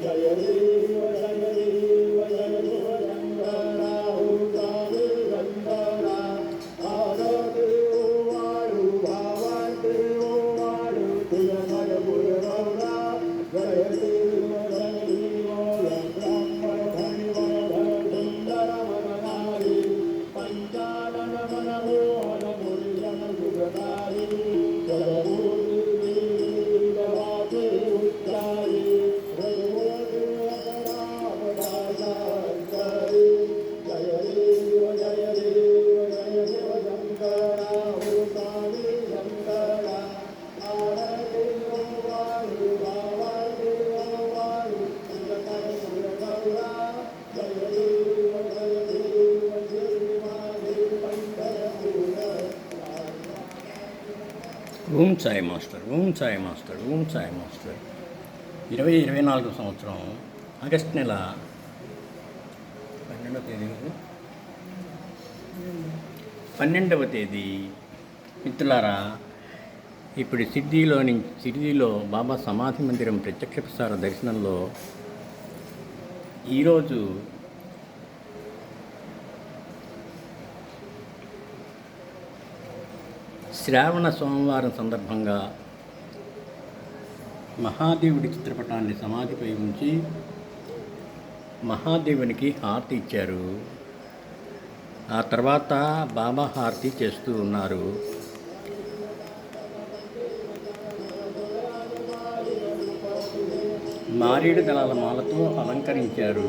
Yeah, yeah, yeah. Om Sai master Om Sai master Om Sai master. ఇరవై ఇరవై నాలుగు సంవత్సరం ఆగస్ట్ నెల పన్నెండవ తేదీ పన్నెండవ తేదీ. మిత్రులారా ఇప్పుడు సిడ్నీలోని సిడ్నీలో బాబా సమాధి మందిరం ప్రత్యక్ష ప్రసార దర్శనంలో ఈరోజు శ్రావణ సోమవారం సందర్భంగా మహాదేవుడి చిత్రపటాన్ని సమాధిపై ఉంచి మహాదేవునికి హారతి ఇచ్చారు. ఆ తర్వాత బాబా హారతి చేస్తూ ఉన్నారు. మారేడు దళాల మాలతో అలంకరించారు.